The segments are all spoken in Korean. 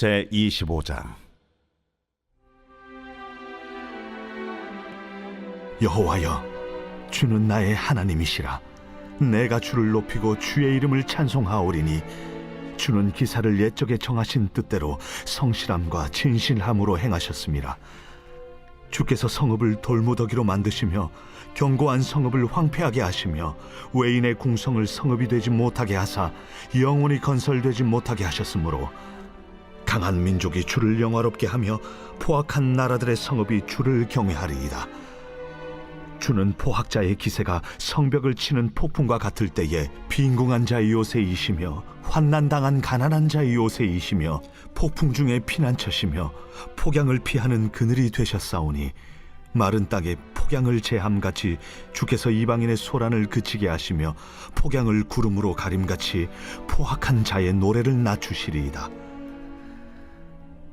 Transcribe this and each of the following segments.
제 25장. 여호와여 주는 나의 하나님이시라. 내가 주를 높이고 주의 이름을 찬송하오리니 주는 기사를 옛적에 정하신 뜻대로 성실함과 진실함으로 행하셨습니다. 주께서 성읍을 돌무더기로 만드시며 견고한 성읍을 황폐하게 하시며 외인의 궁성을 성읍이 되지 못하게 하사 영원히 건설되지 못하게 하셨으므로 강한 민족이 주를 영화롭게 하며 포악한 나라들의 성읍이 주를 경외하리이다. 주는 포학자의 기세가 성벽을 치는 폭풍과 같을 때에 빈궁한 자의 요새이시며 환난당한 가난한 자의 요새이시며 폭풍 중에 피난처시며 폭양을 피하는 그늘이 되셨사오니 마른 땅에 폭양을 제함같이 주께서 이방인의 소란을 그치게 하시며 폭양을 구름으로 가림같이 포악한 자의 노래를 낮추시리이다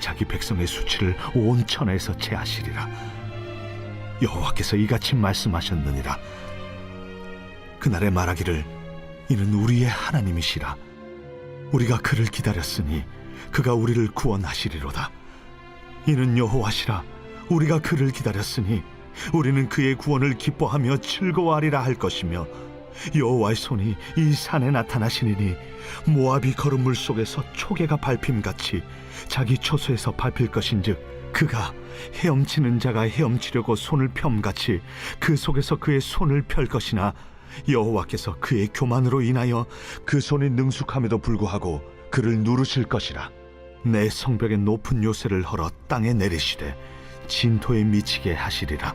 자기 백성의 수치를 온 천하에서 제하시리라. 여호와께서 이같이 말씀하셨느니라. 그날에 말하기를 이는 우리의 하나님이시라. 우리가 그를 기다렸으니 그가 우리를 구원하시리로다. 이는 여호와시라. 우리가 그를 기다렸으니 우리는 그의 구원을 기뻐하며 즐거워하리라 할 것이며 여호와의 손이 이 산에 나타나시니니 모압이 걸은 물 속에서 초계가 밟힘같이 자기 처소에서 밟힐 것인즉 그가 헤엄치는 자가 헤엄치려고 손을 펴같이 그 속에서 그의 손을 펼 것이나 여호와께서 그의 교만으로 인하여 그 손이 능숙함에도 불구하고 그를 누르실 것이라. 내 성벽의 높은 요새를 헐어 땅에 내리시되 진토에 미치게 하시리라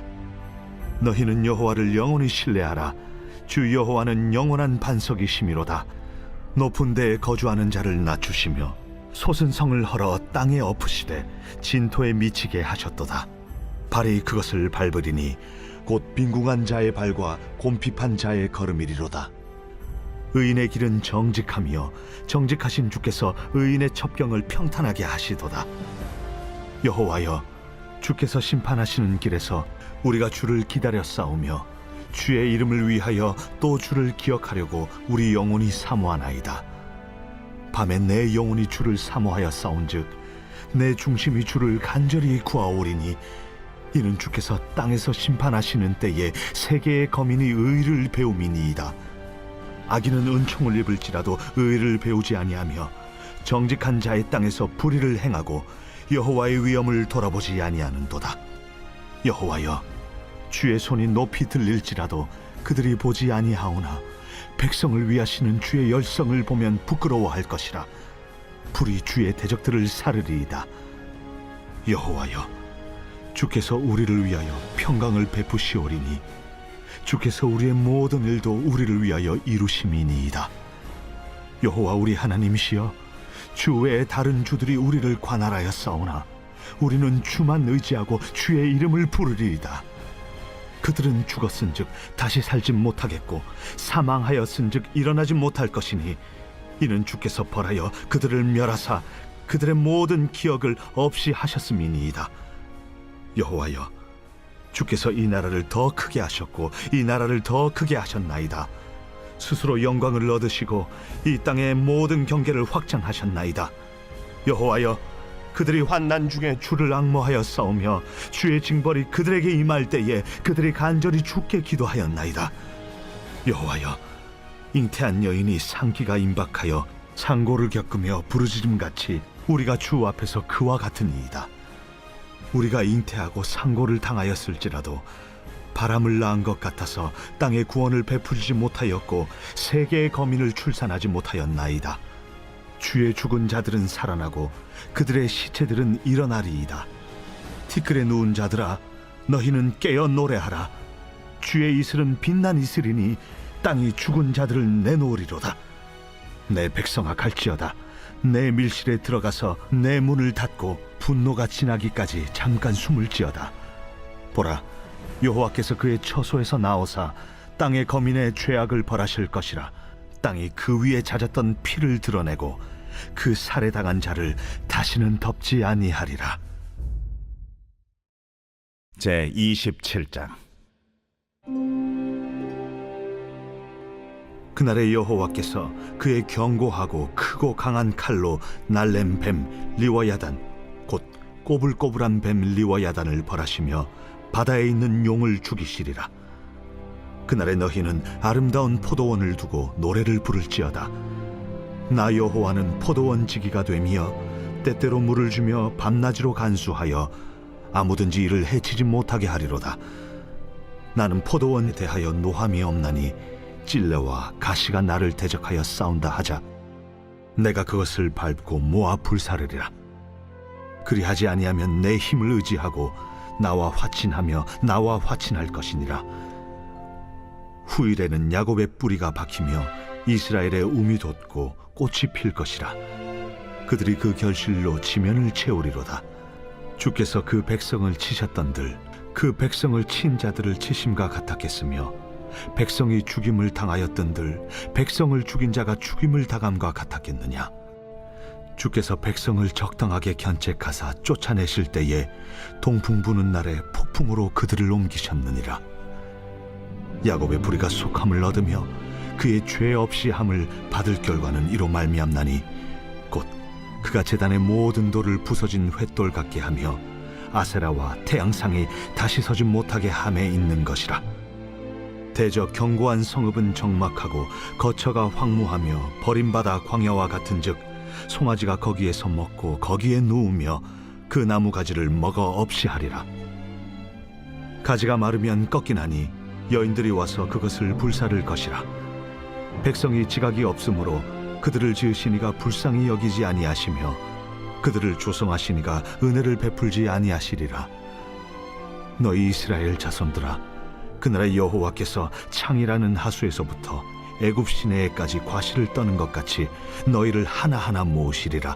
너희는 여호와를 영원히 신뢰하라. 주 여호와는 영원한 반석이시미로다. 높은 데에 거주하는 자를 낮추시며 솟은 성을 헐어 땅에 엎으시되 진토에 미치게 하셨도다. 발이 그것을 밟으리니 곧 빈궁한 자의 발과 곰핍한 자의 걸음이리로다. 의인의 길은 정직하며 정직하신 주께서 의인의 첩경을 평탄하게 하시도다. 여호와여, 주께서 심판하시는 길에서 우리가 주를 기다려 싸우며 주의 이름을 위하여 또 주를 기억하려고 우리 영혼이 사모하나이다. 밤에 내 영혼이 주를 사모하여 싸운즉 내 중심이 주를 간절히 구하오리니 이는 주께서 땅에서 심판하시는 때에 세계의 거민이 의를 배움이니이다. 악인은 은총을 입을지라도 의를 배우지 아니하며 정직한 자의 땅에서 불의를 행하고 여호와의 위엄을 돌아보지 아니하는도다. 여호와여 주의 손이 높이 들릴지라도 그들이 보지 아니하오나 백성을 위하시는 주의 열성을 보면 부끄러워할 것이라 불이 주의 대적들을 사르리이다. 여호와여 주께서 우리를 위하여 평강을 베푸시오리니 주께서 우리의 모든 일도 우리를 위하여 이루심이니이다. 여호와 우리 하나님이시여 주 외에 다른 주들이 우리를 관할하여 싸우나 우리는 주만 의지하고 주의 이름을 부르리이다 그들은 죽었은즉 다시 살지 못하겠고 사망하였은즉 일어나지 못할 것이니 이는 주께서 벌하여 그들을 멸하사 그들의 모든 기억을 없이 하셨음이니이다. 여호와여 주께서 이 나라를 더 크게 하셨고 이 나라를 더 크게 하셨나이다. 스스로 영광을 얻으시고 이 땅의 모든 경계를 확장하셨나이다. 여호와여 그들이 환난 중에 주를 악모하여 싸우며 주의 징벌이 그들에게 임할 때에 그들이 간절히 주께 기도하였나이다. 여호와여, 잉태한 여인이 상기가 임박하여 상고를 겪으며 부르짖음 같이 우리가 주 앞에서 그와 같은 이이다. 우리가 잉태하고 상고를 당하였을지라도 바람을 낳은 것 같아서 땅에 구원을 베풀지 못하였고 세계의 거민을 출산하지 못하였나이다. 주의 죽은 자들은 살아나고 그들의 시체들은 일어나리이다. 티끌에 누운 자들아 너희는 깨어 노래하라. 주의 이슬은 빛난 이슬이니 땅이 죽은 자들을 내놓으리로다. 내 백성아 갈지어다. 내 밀실에 들어가서 내 문을 닫고 분노가 지나기까지 잠깐 숨을 지어다. 보라, 여호와께서 그의 처소에서 나오사 땅의 거민의 죄악을 벌하실 것이라. 땅이 그 위에 잦았던 피를 드러내고 그 살해당한 자를 다시는 덮지 아니하리라. 제 27장. 그날의 여호와께서 그의 견고하고 크고 강한 칼로 날렘 뱀 리워야단 곧 꼬불꼬불한 뱀 리워야단을 벌하시며 바다에 있는 용을 죽이시리라. 그날의 너희는 아름다운 포도원을 두고 노래를 부를지어다 나 여호와는 포도원 지기가 되며 때때로 물을 주며 밤낮으로 간수하여 아무든지 이를 해치지 못하게 하리로다. 나는 포도원에 대하여 노함이 없나니 찔레와 가시가 나를 대적하여 싸운다 하자 내가 그것을 밟고 모아 불사르리라. 그리하지 아니하면 내 힘을 의지하고 나와 화친하며 나와 화친할 것이니라. 후일에는 야곱의 뿌리가 박히며 이스라엘의 움이 돋고 꽃이 필 것이라. 그들이 그 결실로 지면을 채우리로다. 주께서 그 백성을 치셨던들 그 백성을 친 자들을 치심과 같았겠으며 백성이 죽임을 당하였던들 백성을 죽인 자가 죽임을 당함과 같았겠느냐? 주께서 백성을 적당하게 견책하사 쫓아내실 때에 동풍 부는 날에 폭풍으로 그들을 옮기셨느니라. 야곱의 불의가 속함을 얻으며 그의 죄 없이 함을 받을 결과는 이로 말미암나니 곧 그가 제단의 모든 돌을 부서진 횃돌 같게 하며 아세라와 태양상이 다시 서지 못하게 함에 있는 것이라. 대저 견고한 성읍은 적막하고 거처가 황무하며 버림받아 광야와 같은즉 송아지가 거기에서 먹고 거기에 누우며 그 나무 가지를 먹어 없이 하리라. 가지가 마르면 꺾이나니 여인들이 와서 그것을 불사를 것이라 백성이 지각이 없으므로 그들을 지으시니가 불쌍히 여기지 아니하시며 그들을 조성하시니가 은혜를 베풀지 아니하시리라. 너희 이스라엘 자손들아 그날의 여호와께서 창이라는 하수에서부터 애굽 시내에까지 과실을 떠는 것 같이 너희를 하나하나 모으시리라.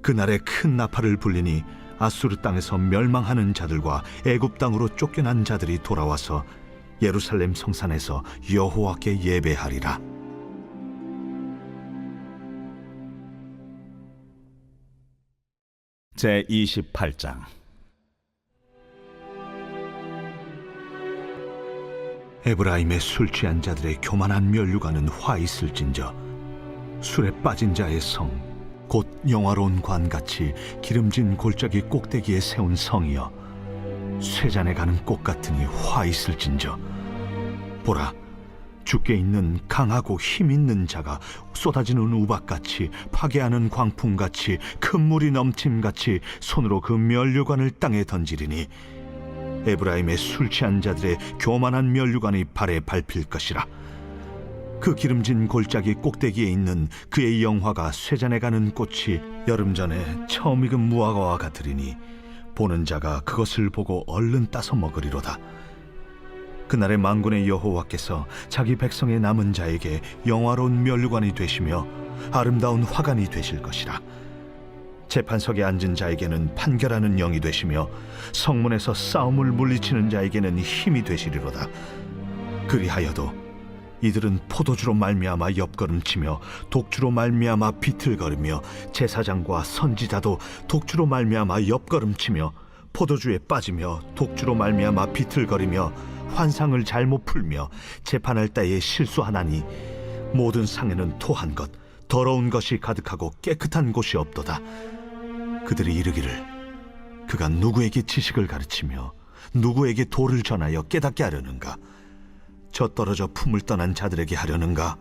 그날에 큰 나팔을 불리니 아수르 땅에서 멸망하는 자들과 애굽 땅으로 쫓겨난 자들이 돌아와서 예루살렘 성산에서 여호와께 예배하리라. 제 28장. 에브라임의 술 취한 자들의 교만한 면류관은 화 있을진저 술에 빠진 자의 성 곧 영화로운 관같이 기름진 골짜기 꼭대기에 세운 성이여 쇠잔에 가는 꽃 같으니 화 있을진저 보라 주께 있는 강하고 힘 있는 자가 쏟아지는 우박같이 파괴하는 광풍같이 큰 물이 넘침같이 손으로 그 면류관을 땅에 던지리니 에브라임의 술 취한 자들의 교만한 면류관이 발에 밟힐 것이라. 그 기름진 골짜기 꼭대기에 있는 그의 영화가 쇠잔에 가는 꽃이 여름 전에 처음 익은 무화과와 같으리니 보는 자가 그것을 보고 얼른 따서 먹으리로다. 그날의 만군의 여호와께서 자기 백성의 남은 자에게 영화로운 면류관이 되시며 아름다운 화관이 되실 것이라. 재판석에 앉은 자에게는 판결하는 영이 되시며 성문에서 싸움을 물리치는 자에게는 힘이 되시리로다. 그리하여도 이들은 포도주로 말미암아 옆걸음치며 독주로 말미암아 비틀거리며 제사장과 선지자도 독주로 말미암아 옆걸음치며 포도주에 빠지며 독주로 말미암아 비틀거리며 환상을 잘못 풀며 재판할 때에 실수하나니 모든 상에는 토한 것 더러운 것이 가득하고 깨끗한 곳이 없도다. 그들이 이르기를 그가 누구에게 지식을 가르치며 누구에게 도를 전하여 깨닫게 하려는가 저 떨어져 품을 떠난 자들에게 하려는가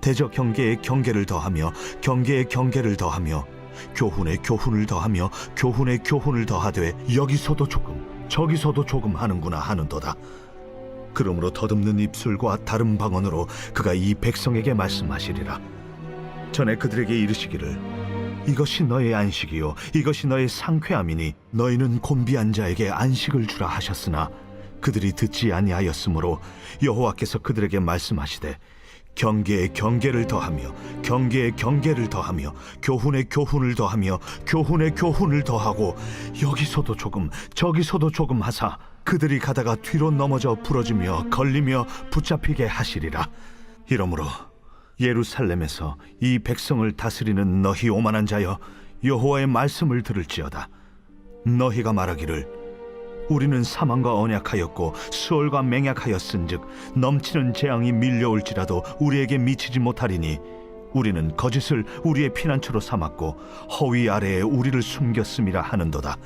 대저 경계에 경계를 더하며 경계에 경계를 더하며 교훈에 교훈을 더하며 교훈에 교훈을 더하되 여기서도 조금 저기서도 조금 하는구나 하는도다. 그러므로 더듬는 입술과 다른 방언으로 그가 이 백성에게 말씀하시리라. 전에 그들에게 이르시기를 이것이 너의 안식이요 이것이 너의 상쾌함이니 너희는 곤비한 자에게 안식을 주라 하셨으나 그들이 듣지 아니하였으므로 여호와께서 그들에게 말씀하시되 경계에 경계를 더하며 경계에 경계를 더하며 교훈에 교훈을 더하며 교훈에 교훈을 더하고 여기서도 조금 저기서도 조금 하사 그들이 가다가 뒤로 넘어져 부러지며 걸리며 붙잡히게 하시리라. 이러므로 예루살렘에서 이 백성을 다스리는 너희 오만한 자여 여호와의 말씀을 들을지어다. 너희가 말하기를 우리는 사망과 언약하였고 수월과 맹약하였은즉 넘치는 재앙이 밀려올지라도 우리에게 미치지 못하리니 우리는 거짓을 우리의 피난처로 삼았고 허위 아래에 우리를 숨겼음이라 하는도다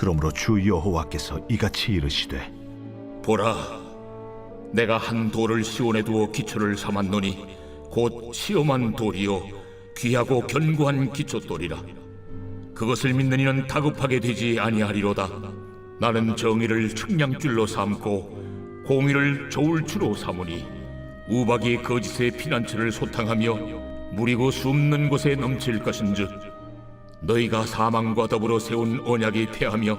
그러므로 주 여호와께서 이같이 이르시되 보라, 내가 한 돌을 시온에 두어 기초를 삼았노니 곧 시험한 돌이요 귀하고 견고한 기초돌이라. 그것을 믿는 이는 다급하게 되지 아니하리로다. 나는 정의를 측량줄로 삼고 공의를 저울추로 삼으니 우박이 거짓의 피난처를 소탕하며 무리고 숨는 곳에 넘칠 것인즉 너희가 사망과 더불어 세운 언약이 패하며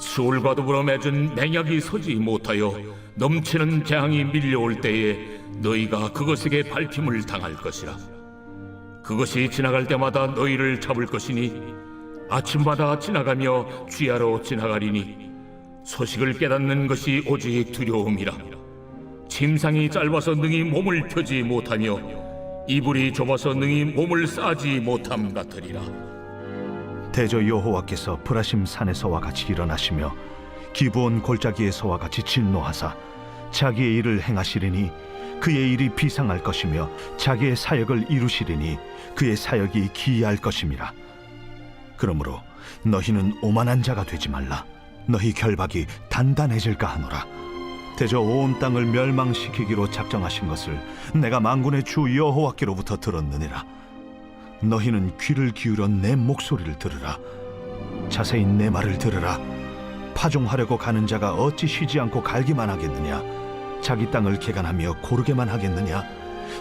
수월과 더불어 맺은 맹약이 서지 못하여 넘치는 재앙이 밀려올 때에 너희가 그것에게 밟힘을 당할 것이라. 그것이 지나갈 때마다 너희를 잡을 것이니 아침마다 지나가며 쥐하러 지나가리니 소식을 깨닫는 것이 오직 두려움이라. 침상이 짧아서 능히 몸을 펴지 못하며 이불이 좁아서 능히 몸을 싸지 못함 같으리라. 대저 여호와께서 브라심 산에서와 같이 일어나시며 기브온 골짜기에서와 같이 진노하사 자기의 일을 행하시리니 그의 일이 비상할 것이며 자기의 사역을 이루시리니 그의 사역이 기이할 것임이라. 그러므로 너희는 오만한 자가 되지 말라. 너희 결박이 단단해질까 하노라. 대저 온 땅을 멸망시키기로 작정하신 것을 내가 만군의 주 여호와께로부터 들었느니라 너희는 귀를 기울여 내 목소리를 들으라. 자세히 내 말을 들으라. 파종하려고 가는 자가 어찌 쉬지 않고 갈기만 하겠느냐? 자기 땅을 개간하며 고르게만 하겠느냐?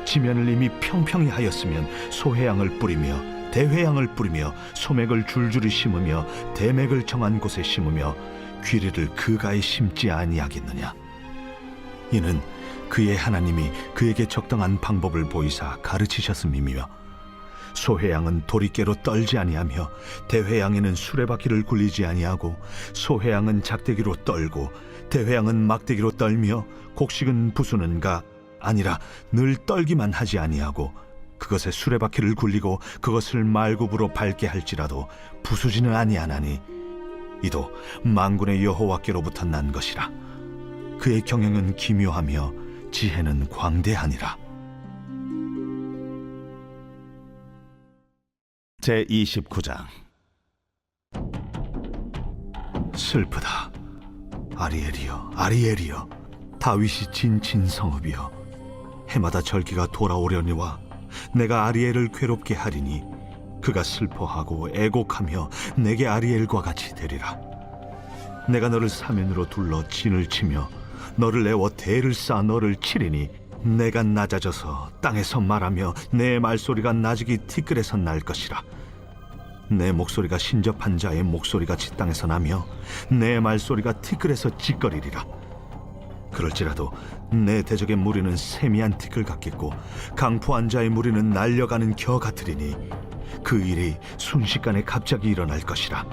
지면을 이미 평평히 하였으면 소해양을 뿌리며 대회양을 뿌리며 소맥을 줄줄이 심으며 대맥을 정한 곳에 심으며 귀리를 그가에 심지 아니하겠느냐? 이는 그의 하나님이 그에게 적당한 방법을 보이사 가르치셨음이며 소회양은 도리깨로 떨지 아니하며 대회양에는 수레바퀴를 굴리지 아니하고 소회양은 작대기로 떨고 대회양은 막대기로 떨며 곡식은 부수는가 아니라 늘 떨기만 하지 아니하고 그것에 수레바퀴를 굴리고 그것을 말굽으로 밟게 할지라도 부수지는 아니하나니 이도 만군의 여호와께로부터 난 것이라. 그의 경영은 기묘하며 지혜는 광대하니라 제 29장 슬프다. 아리엘이여, 아리엘이여, 다윗이 진친 성읍이여, 해마다 절기가 돌아오려니와 내가 아리엘을 괴롭게 하리니 그가 슬퍼하고 애곡하며 내게 아리엘과 같이 되리라. 내가 너를 사면으로 둘러 진을 치며 너를 내워 대를 쌓아 너를 치리니 내가 낮아져서 땅에서 말하며 내 말소리가 나직이 티끌에서 날 것이라. 내 목소리가 신접한 자의 목소리같이 땅에서 나며 내 말소리가 티끌에서 찌꺼리리라 그럴지라도 내 대적의 무리는 세미한 티끌 같겠고 강포한 자의 무리는 날려가는 겨 같으리니 그 일이 순식간에 갑자기 일어날 것이라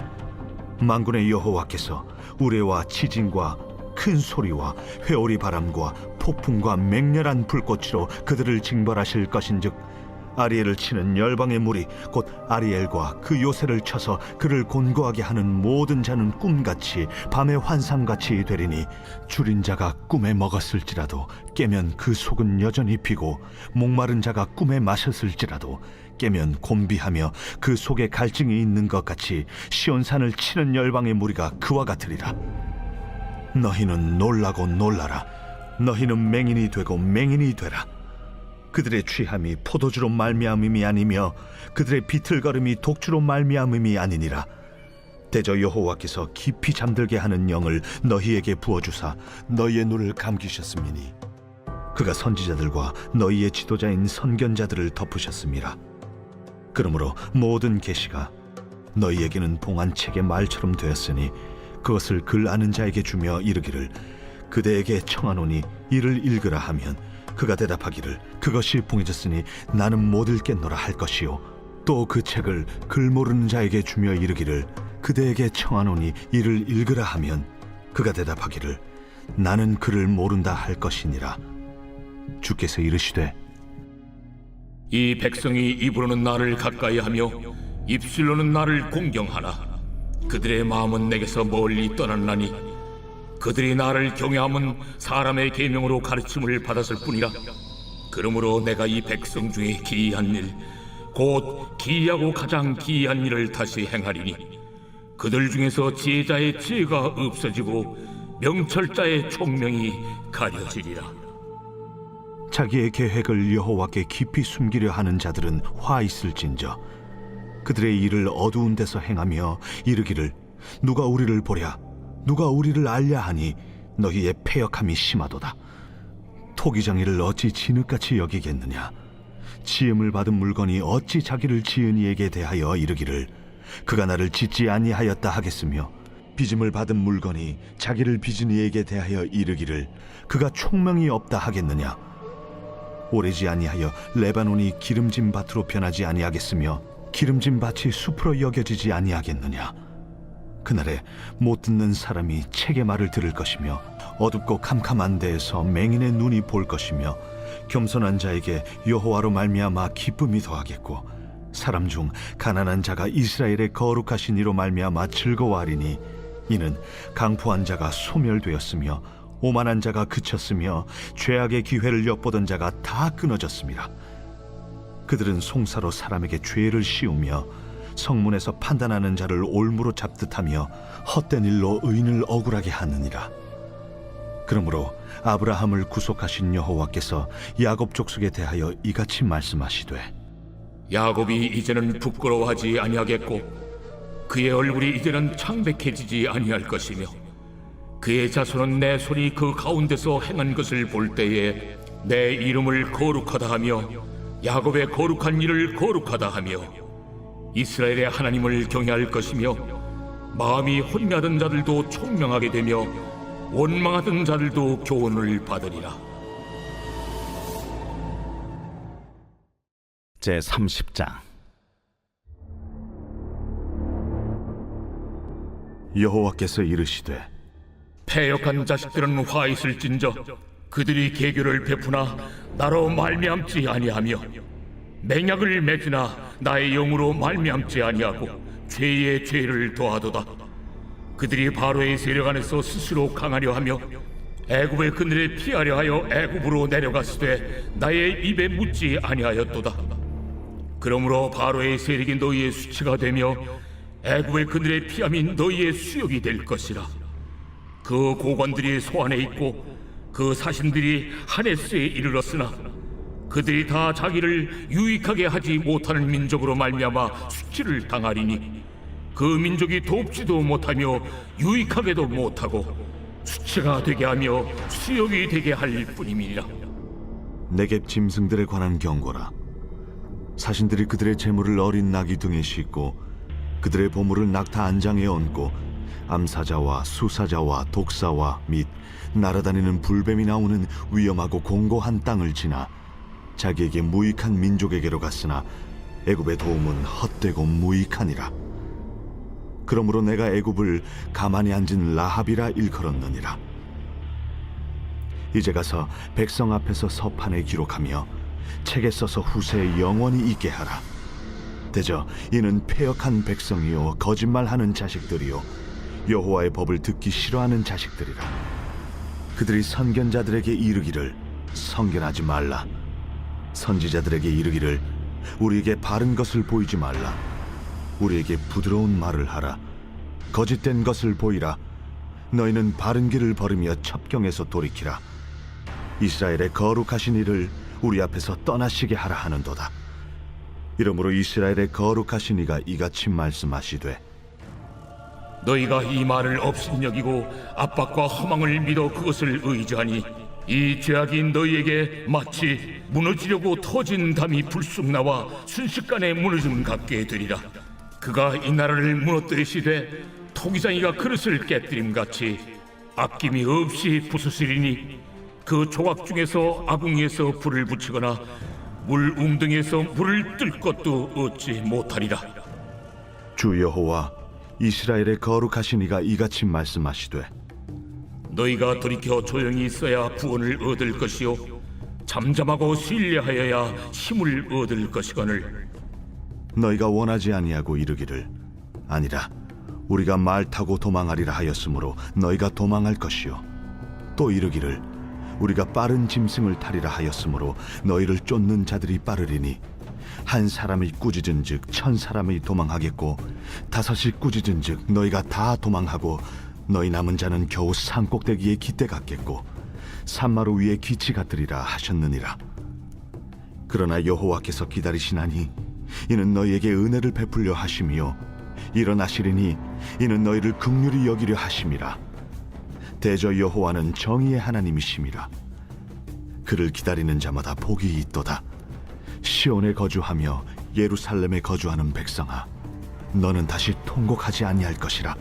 만군의 여호와께서 우레와 치진과 큰 소리와 회오리 바람과 폭풍과 맹렬한 불꽃으로 그들을 징벌하실 것인즉 아리엘을 치는 열방의 무리 곧 아리엘과 그 요새를 쳐서 그를 곤고하게 하는 모든 자는 꿈같이 밤의 환상같이 되리니 줄인 자가 꿈에 먹었을지라도 깨면 그 속은 여전히 비고 목마른 자가 꿈에 마셨을지라도 깨면 곤비하며 그 속에 갈증이 있는 것 같이 시온산을 치는 열방의 무리가 그와 같으리라 너희는 놀라고 놀라라. 너희는 맹인이 되고 맹인이 되라. 그들의 취함이 포도주로 말미암음이 아니며 그들의 비틀거림이 독주로 말미암음이 아니니라. 대저 여호와께서 깊이 잠들게 하는 영을 너희에게 부어주사 너희의 눈을 감기셨음이니 그가 선지자들과 너희의 지도자인 선견자들을 덮으셨음이라. 그러므로 모든 계시가 너희에게는 봉한 책의 말처럼 되었으니 그것을 글 아는 자에게 주며 이르기를 그대에게 청하노니 이를 읽으라 하면 그가 대답하기를 그것이 봉해졌으니 나는 못 읽겠노라 할 것이요. 또 그 책을 글 모르는 자에게 주며 이르기를 그대에게 청하노니 이를 읽으라 하면 그가 대답하기를 나는 그를 모른다 할 것이니라. 주께서 이르시되 이 백성이 입으로는 나를 가까이 하며 입술로는 나를 공경하나 그들의 마음은 내게서 멀리 떠났나니 그들이 나를 경외함은 사람의 계명으로 가르침을 받았을 뿐이라. 그러므로 내가 이 백성 중에 기이한 일 곧 기이하고 가장 기이한 일을 다시 행하리니 그들 중에서 지혜자의 지혜가 없어지고 명철자의 총명이 가려지리라. 자기의 계획을 여호와께 깊이 숨기려 하는 자들은 화 있을진저 그들의 일을 어두운 데서 행하며 이르기를 누가 우리를 보랴? 누가 우리를 알랴 하니 너희의 패역함이 심하도다. 토기장이를 어찌 진흙같이 여기겠느냐? 지음을 받은 물건이 어찌 자기를 지은 이에게 대하여 이르기를 그가 나를 짓지 아니하였다 하겠으며 빚음을 받은 물건이 자기를 빚은 이에게 대하여 이르기를 그가 총명이 없다 하겠느냐? 오래지 아니하여 레바논이 기름진 밭으로 변하지 아니하겠으며 기름진 밭이 숲으로 여겨지지 아니하겠느냐 그날에 못 듣는 사람이 책의 말을 들을 것이며 어둡고 캄캄한 데에서 맹인의 눈이 볼 것이며 겸손한 자에게 여호와로 말미암아 기쁨이 더하겠고 사람 중 가난한 자가 이스라엘의 거룩하신 이로 말미암아 즐거워하리니 이는 강포한 자가 소멸되었으며 오만한 자가 그쳤으며 죄악의 기회를 엿보던 자가 다 끊어졌습니다. 그들은 송사로 사람에게 죄를 씌우며 성문에서 판단하는 자를 올무로 잡듯하며 헛된 일로 의인을 억울하게 하느니라. 그러므로 아브라함을 구속하신 여호와께서 야곱 족속에 대하여 이같이 말씀하시되 야곱이 이제는 부끄러워하지 아니하겠고 그의 얼굴이 이제는 창백해지지 아니할 것이며 그의 자손은 내 손이 그 가운데서 행한 것을 볼 때에 내 이름을 거룩하다 하며 야곱의 거룩한 일을 거룩하다 하며 이스라엘의 하나님을 경외할 것이며 마음이 혼미하던 자들도 총명하게 되며 원망하던 자들도 교훈을 받으리라. 제 30장. 여호와께서 이르시되 패역한 자식들은 화 있을진저 그들이 계교를 베푸나 나로 말미암지 아니하며 맹약을 맺으나 나의 영으로 말미암지 아니하고 죄의 죄를 더하도다. 그들이 바로의 세력 안에서 스스로 강하려 하며 애굽의 그늘에 피하려 하여 애굽으로 내려갔으되 나의 입에 묻지 아니하였도다. 그러므로 바로의 세력이 너희의 수치가 되며 애굽의 그늘에 피함이 너희의 수욕이 될 것이라. 그 고관들이 소 안에 있고 그 사신들이 하네스에 이르렀으나 그들이 다 자기를 유익하게 하지 못하는 민족으로 말미암아 수치를 당하리니 그 민족이 돕지도 못하며 유익하게도 못하고 수치가 되게 하며 수욕이 되게 할 뿐임이니라. 내게 짐승들에 관한 경고라. 사신들이 그들의 재물을 어린 나귀 등에 싣고 그들의 보물을 낙타 안장에 얹고 암사자와 수사자와 독사와 및 날아다니는 불뱀이 나오는 위험하고 공고한 땅을 지나 자기에게 무익한 민족에게로 갔으나 애굽의 도움은 헛되고 무익하니라 그러므로 내가 애굽을 가만히 앉은 라합이라 일컬었느니라 이제 가서 백성 앞에서 서판에 기록하며 책에 써서 후세에 영원히 있게 하라. 대저 이는 패역한 백성이요 거짓말하는 자식들이요 여호와의 법을 듣기 싫어하는 자식들이라. 그들이 선견자들에게 이르기를 선견하지 말라. 선지자들에게 이르기를 우리에게 바른 것을 보이지 말라. 우리에게 부드러운 말을 하라. 거짓된 것을 보이라. 너희는 바른 길을 걸으며 첩경에서 돌이키라. 이스라엘의 거룩하신 이를 우리 앞에서 떠나시게 하라 하는도다. 이러므로 이스라엘의 거룩하신 이가 이같이 말씀하시되 너희가 이 말을 업신여기고 압박과 허망을 믿어 그것을 의지하니 이 죄악이 너희에게 마치 무너지려고 터진 담이 불쑥 나와 순식간에 무너짐 같게 되리라. 그가 이 나라를 무너뜨리시되 토기장이가 그릇을 깨뜨림 같이 아낌이 없이 부수시리니 그 조각 중에서 아궁이에서 불을 붙이거나 물 웅덩이에서 물을 뜰 것도 얻지 못하리라. 주 여호와 이스라엘의 거룩하신 이가 이같이 말씀하시되 너희가 돌이켜 조용히 있어야 구원을 얻을 것이요 잠잠하고 신뢰하여야 힘을 얻을 것이거늘. 너희가 원하지 아니하고 이르기를 아니라 우리가 말 타고 도망하리라 하였으므로 너희가 도망할 것이요 또 이르기를 우리가 빠른 짐승을 타리라 하였으므로 너희를 쫓는 자들이 빠르리니 한 사람이 꾸짖은즉 천 사람이 도망하겠고 다섯이 꾸짖은즉 너희가 다 도망하고 너희 남은 자는 겨우 산 꼭대기에 깃대 같겠고 산마루 위에 기치 같으리라 하셨느니라. 그러나 여호와께서 기다리시나니 이는 너희에게 은혜를 베풀려 하심이요 일어나시리니 이는 너희를 극률히 여기려 하심이라. 대저 여호와는 정의의 하나님이심이라 그를 기다리는 자마다 복이 있도다 시온에 거주하며 예루살렘에 거주하는 백성아 너는 다시 통곡하지 아니할 것이라.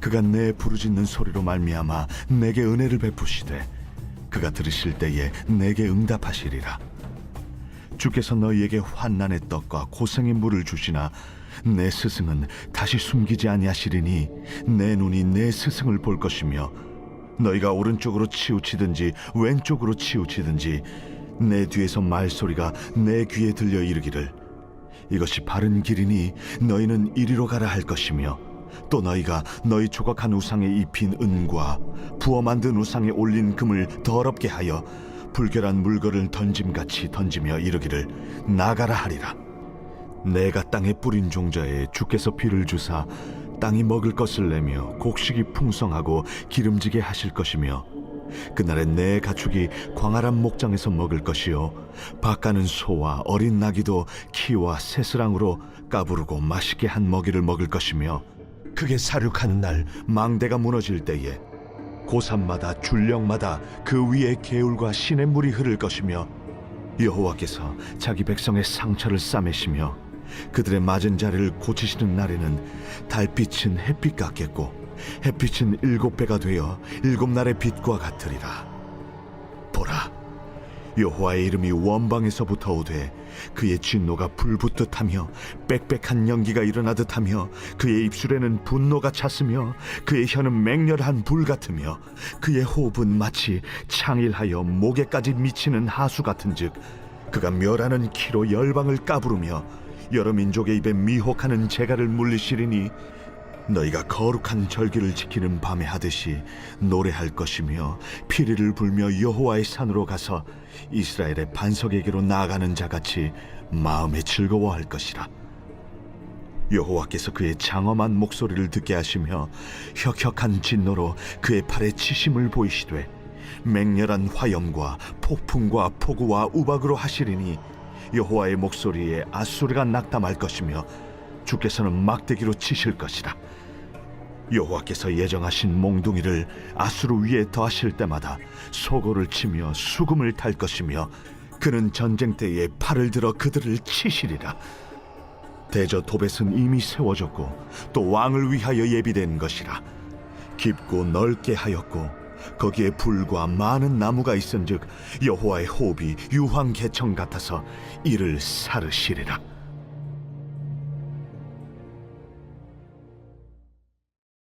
그가 내 부르짖는 소리로 말미암아 내게 은혜를 베푸시되 그가 들으실 때에 내게 응답하시리라. 주께서 너희에게 환난의 떡과 고생의 물을 주시나 내 스승은 다시 숨기지 아니하시리니 내 눈이 내 스승을 볼 것이며 너희가 오른쪽으로 치우치든지 왼쪽으로 치우치든지 내 뒤에서 말소리가 내 귀에 들려 이르기를 이것이 바른 길이니 너희는 이리로 가라 할 것이며 또 너희가 너희 조각한 우상에 입힌 은과 부어 만든 우상에 올린 금을 더럽게 하여 불결한 물건을 던짐같이 던지며 이르기를 나가라 하리라. 내가 땅에 뿌린 종자에 주께서 비를 주사 땅이 먹을 것을 내며 곡식이 풍성하고 기름지게 하실 것이며 그날에 내 가축이 광활한 목장에서 먹을 것이요. 밭가는 소와 어린 나귀도 키와 새스랑으로 까부르고 맛있게 한 먹이를 먹을 것이며 그게 사륙하는 날 망대가 무너질 때에 고산마다 줄령마다 그 위에 개울과 시냇물이 흐를 것이며 여호와께서 자기 백성의 상처를 싸매시며 그들의 맞은 자리를 고치시는 날에는 달빛은 햇빛 같겠고 햇빛은 일곱 배가 되어 일곱 날의 빛과 같으리라. 보라 여호와의 이름이 원방에서부터 오되 그의 진노가 불붙듯하며 빽빽한 연기가 일어나듯하며 그의 입술에는 분노가 찼으며 그의 혀는 맹렬한 불 같으며 그의 호흡은 마치 창일하여 목에까지 미치는 하수 같은즉 그가 멸하는 키로 열방을 까부르며 여러 민족의 입에 미혹하는 재갈을 물리시리니 너희가 거룩한 절기를 지키는 밤에 하듯이 노래할 것이며 피리를 불며 여호와의 산으로 가서 이스라엘의 반석에게로 나아가는 자같이 마음에 즐거워할 것이라. 여호와께서 그의 장엄한 목소리를 듣게 하시며 혁혁한 진노로 그의 팔에 치심을 보이시되 맹렬한 화염과 폭풍과 폭우와 우박으로 하시리니 여호와의 목소리에 아수르가 낙담할 것이며 주께서는 막대기로 치실 것이라 여호와께서 예정하신 몽둥이를 아수르 위에 더하실 때마다 소고를 치며 수금을 탈 것이며 그는 전쟁 때에 팔을 들어 그들을 치시리라. 대저 도벳은 이미 세워졌고 또 왕을 위하여 예비된 것이라. 깊고 넓게 하였고 거기에 불과 많은 나무가 있은즉 여호와의 호흡이 유황 개청 같아서 이를 사르시리라